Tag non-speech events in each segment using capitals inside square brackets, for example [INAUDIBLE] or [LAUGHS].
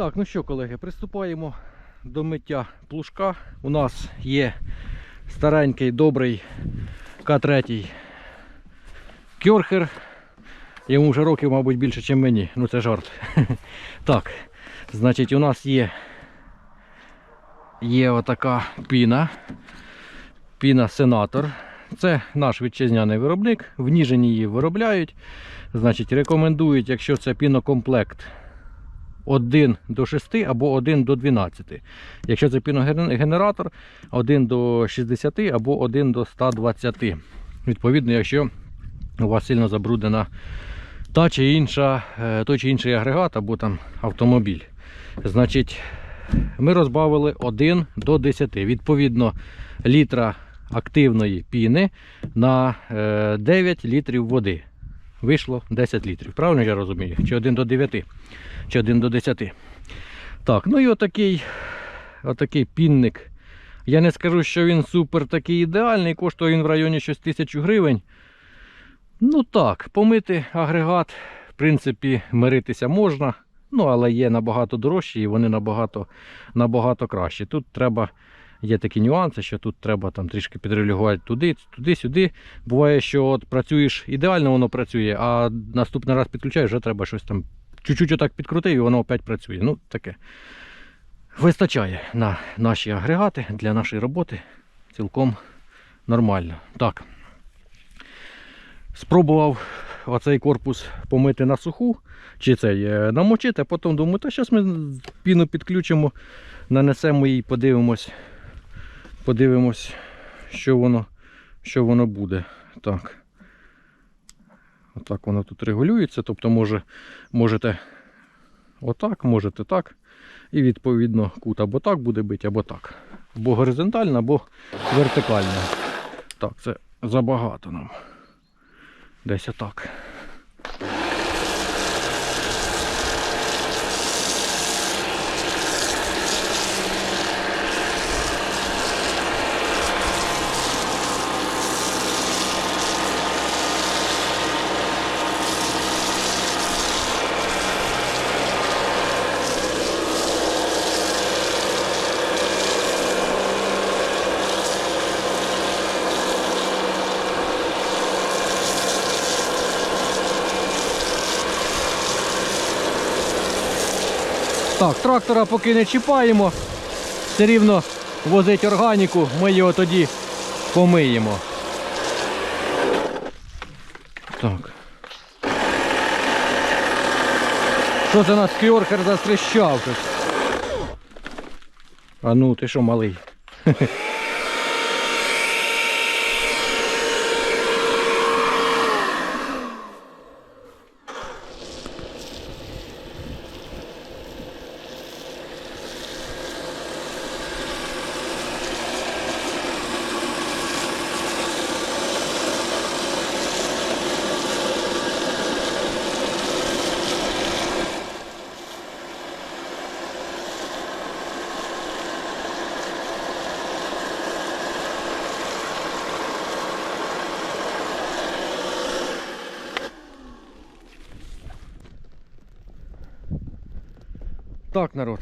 Так, ну що, колеги, приступаємо до миття плужка. У нас є старенький добрий К3 кьорхер. Йому вже років, мабуть, більше, ніж мені. Ну це жарт. [LAUGHS] Так, значить, у нас є, є отака піна. Піна Сенатор. Це наш вітчизняний виробник. В Ніжині її виробляють. Значить, рекомендують, якщо це пінокомплект 1 до 6 або 1 до 12. Якщо це піногенератор 1 до 60 або 1 до 120. Відповідно, якщо у вас сильно забруднена та чи інша, е, той чи інший агрегат або там автомобіль. Значить, ми розбавили 1 до 10. Відповідно, літра активної піни на е, 9 літрів води. Вийшло 10 літрів. Правильно я розумію? Чи 1 до 9, чи 1 до 10. Так, ну і отакий, отакий пінник. Я не скажу, що він супер такий ідеальний, коштує він в районі щось 1000 гривень. Ну так, помити агрегат, в принципі, миритися можна. Ну, але є набагато дорожчі і вони набагато, набагато кращі. Тут треба, є такі нюанси, що тут треба там трішки підрегулювати туди, туди-сюди. Буває, що от працюєш ідеально, воно працює, а наступний раз підключаєш, вже треба щось там чуть-чуть отак підкрутив і воно опять працює. Ну, таке. Вистачає на наші агрегати для нашої роботи цілком нормально. Так. Спробував оцей корпус помити на суху, чи цей намочити, а потім думаю, та зараз ми піну підключимо, нанесемо її, подивимось, подивимось, що воно, що воно буде. Так. Отак воно тут регулюється. Тобто може, можете отак, можете так. І відповідно кут або так буде бити, або так. Або горизонтально, або вертикально. Так, це забагато нам. Десь отак. Так, трактора поки не чіпаємо. Все рівно возить органіку, ми його тоді помиємо. Так. Що це нас кьорхер застріщав? А ну, ти що малий? Так, народ.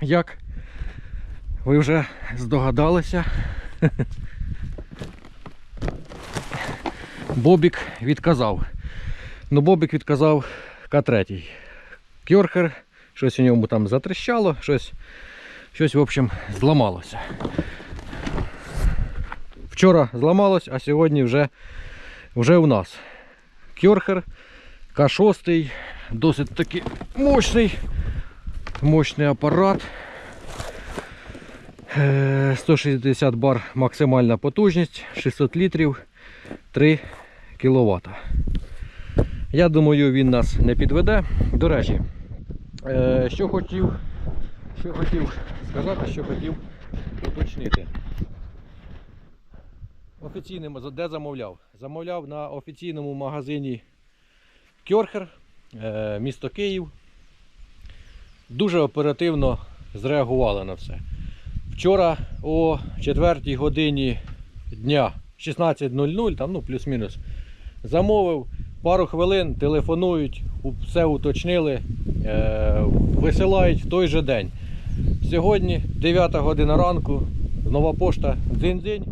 Як ви вже здогадалися, Бобік відказав. Ну, Бобік відказав К3. Кьорхер, щось у ньому там затрещало, щось, щось в общем, зламалося. Вчора зламалось, а сьогодні вже, вже у нас. Кьорхер К6, досить таки мощний. Мощний апарат. Е, 160 бар максимальна потужність, 600 літрів, 3 кВт. Я думаю, він нас не підведе. До речі, е, що хотів, що хотів сказати, що хотів уточнити. Офіційним, де замовляв? Замовляв на офіційному магазині Кьорхер, е, місто Київ дуже оперативно зреагували на все. Вчора о 4 годині дня 16.00, там ну плюс-мінус, замовив, пару хвилин телефонують, все уточнили, е, висилають в той же день. Сьогодні 9 година ранку, нова пошта дзинь-дзинь,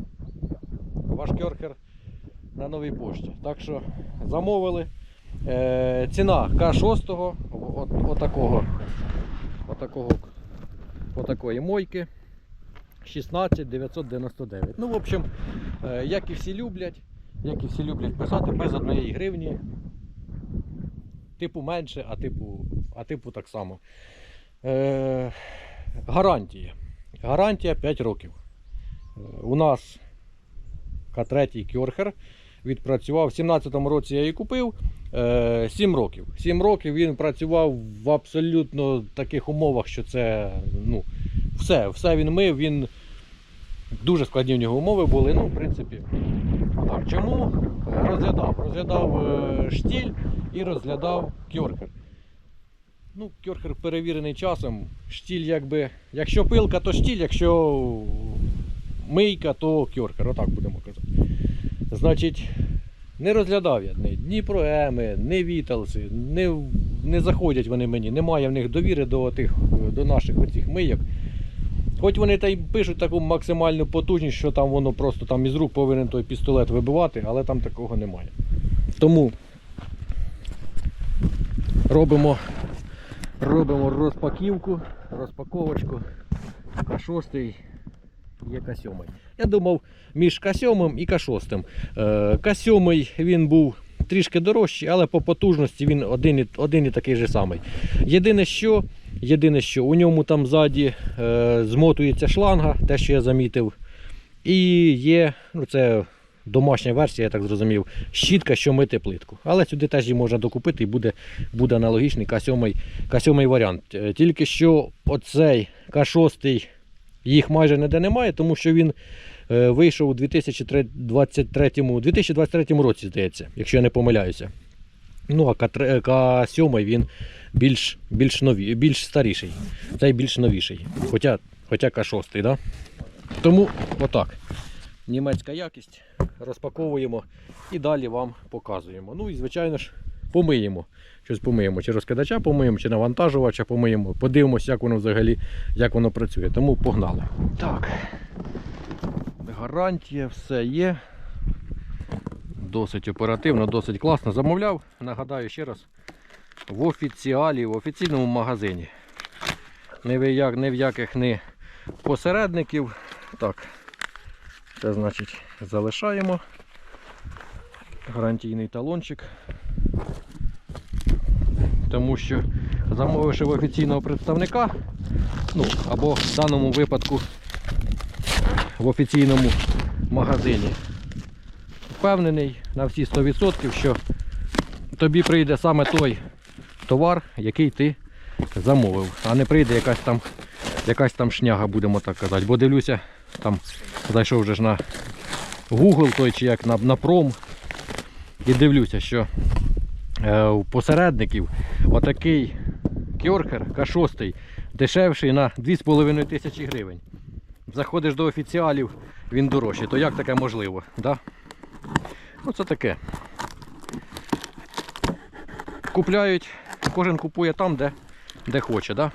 ваш кьорхер на новій пошті. Так що замовили. Е, ціна К6 от, отакого, отакого, отакої мойки 16 999. Ну, в общем, е, як і всі люблять, як і всі люблять писати, без однієї гривні. Типу менше, а типу, а типу так само. Е, гарантія. Гарантія 5 років. Е, у нас К3 Кьорхер відпрацював. В 17-му році я її купив. Е, 7 років. 7 років він працював в абсолютно таких умовах, що це ну, все, все він мив, він дуже складні в нього умови були. Ну, в принципі, так. Чому Е, розглядав? Розглядав е, штіль і розглядав кьорхер. Ну, кьорхер перевірений часом. Штіль, якби, якщо пилка, то штіль, якщо мийка, то кьорхер. Отак будемо казати. Значить, не розглядав я ні Дніпро Еми, ні Віталси, не, не заходять вони мені. Немає в них довіри до, тих, до наших оцих мийок. Хоч вони та й пишуть таку максимальну потужність, що там воно просто там із рук повинен той пістолет вибивати, але там такого немає. Тому робимо, робимо розпаківку, розпаковочку. К6 є К7. Я думав між К7 і К6. Е, К7 він був трішки дорожчий, але по потужності він один і, один і такий же самий. Єдине, що, єдине, що у ньому там ззаді е, змотується шланга, те, що я замітив. І є, ну це домашня версія, я так зрозумів, щітка, що мити плитку. Але сюди теж її можна докупити і буде, буде аналогічний К7, К7 варіант. Е, Тільки що оцей К6 їх майже ніде немає, тому що він е, вийшов у 2023, 2023 році, здається, якщо я не помиляюся. Ну, а К3 К7 він більш, більш, нові, більш старіший. Цей більш новіший. Хоча, хоча К6, да? Тому отак. Німецька якість. Розпаковуємо і далі вам показуємо. Ну і звичайно ж помиємо. Щось помиємо. Чи розкидача помиємо, чи навантажувача помиємо. Подивимося, як воно взагалі як воно працює. Тому погнали. Так. Гарантія, все є. Досить оперативно, досить класно. Замовляв, нагадаю ще раз, в офіціалі, в офіційному магазині. Не в, як, не в яких не посередників. Так, це значить залишаємо. Гарантійний талончик. Тому що замовивши в офіційного представника, ну або в даному випадку в офіційному магазині, впевнений на всі 100%, що тобі прийде саме той товар, який ти замовив, а не прийде якась там якась там шняга, будемо так казати. Бо дивлюся, там зайшов вже ж на Google той чи як на, на пром. І дивлюся, що у посередників отакий кьорхер К6 дешевший на 2,5 тисячі гривень. Заходиш до офіціалів, він дорожчий. То як таке можливо? Да? Ну це таке. Купляють, кожен купує там, де, де хоче. Да?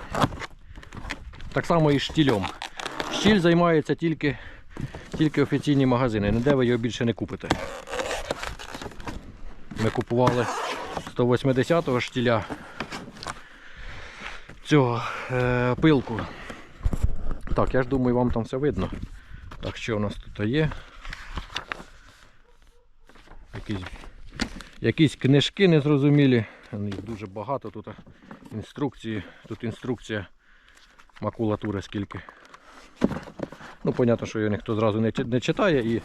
Так само і штілем. Штіль займається тільки, тільки офіційні магазини, ніде ви його більше не купите. Ми купували 180-го штіля цього е, пилку. Так, я ж думаю, вам там все видно. Так, що у нас тут є? Якісь, якісь книжки незрозумілі. Їх дуже багато тут інструкції. Тут інструкція макулатури скільки. Ну, понятно, що його ніхто зразу не читає і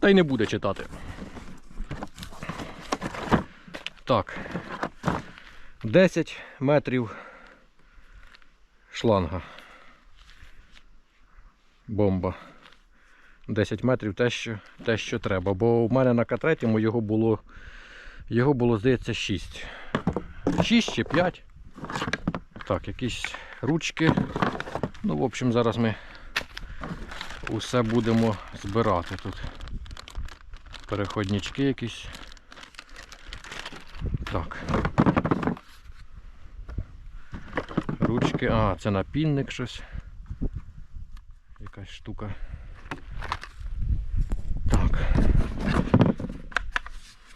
та й не буде читати. Так. 10 метрів шланга. Бомба. 10 метрів те, що, те, що треба. Бо у мене на К3 його було, його було, здається, 6. 6 чи 5. Так, якісь ручки. Ну, в общем, зараз ми усе будемо збирати тут. Переходнички якісь так. Ручки, а, це напільник щось. Якась штука. Так.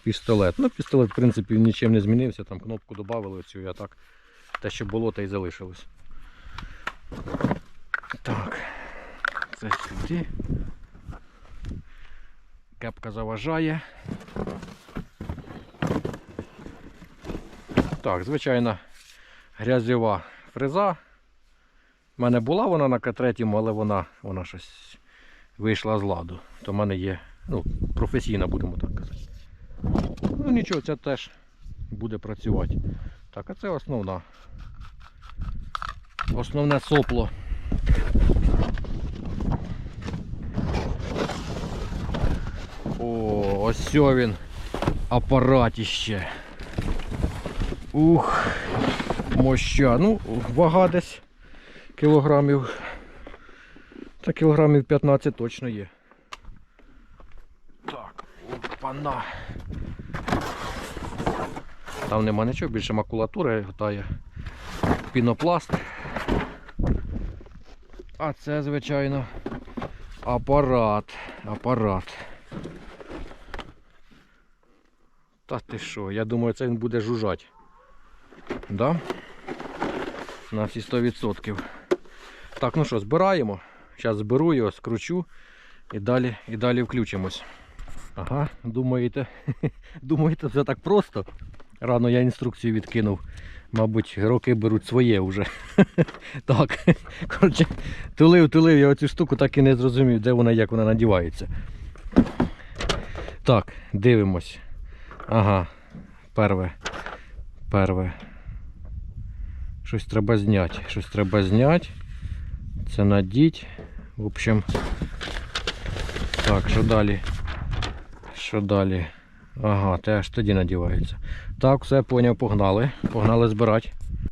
Пістолет. Ну, пістолет, в принципі, нічим не змінився, там кнопку додали цю, я так. Те, що було, та й залишилось. Так, це сюди. Кепка заважає. Так, звичайна грязьова фреза. У мене була вона на К3, але вона, вона щось вийшла з ладу. То в мене є ну, професійна, будемо так казати. Ну нічого, це теж буде працювати. Так, а це основна. Основне сопло. О, ось він апаратіще. Ух, моща. Ну, вага десь кілограмів. Та кілограмів 15 точно є. Так, опана. Там нема нічого, більше макулатури готає. Пінопласт. А це, звичайно, апарат. Апарат. Та ти що, я думаю, це він буде жужжать. Да? На всі 100%. Так, ну що, збираємо. Зараз зберу його, скручу і далі, і далі включимось. Ага, думаєте, [LAUGHS] думаєте, це так просто? Рано я інструкцію відкинув. Мабуть, роки беруть своє вже. [LAUGHS] так. [LAUGHS] Коротше, тулив, тулив я оцю штуку, так і не зрозумів, де вона, як вона надівається. Так, дивимось. Ага, перве. Перве. Щось треба зняти. Щось треба зняти. Це надіть. В общем. Так, що далі? Що далі? Ага, теж тоді надівається. Так, все поняв, погнали. Погнали збирати.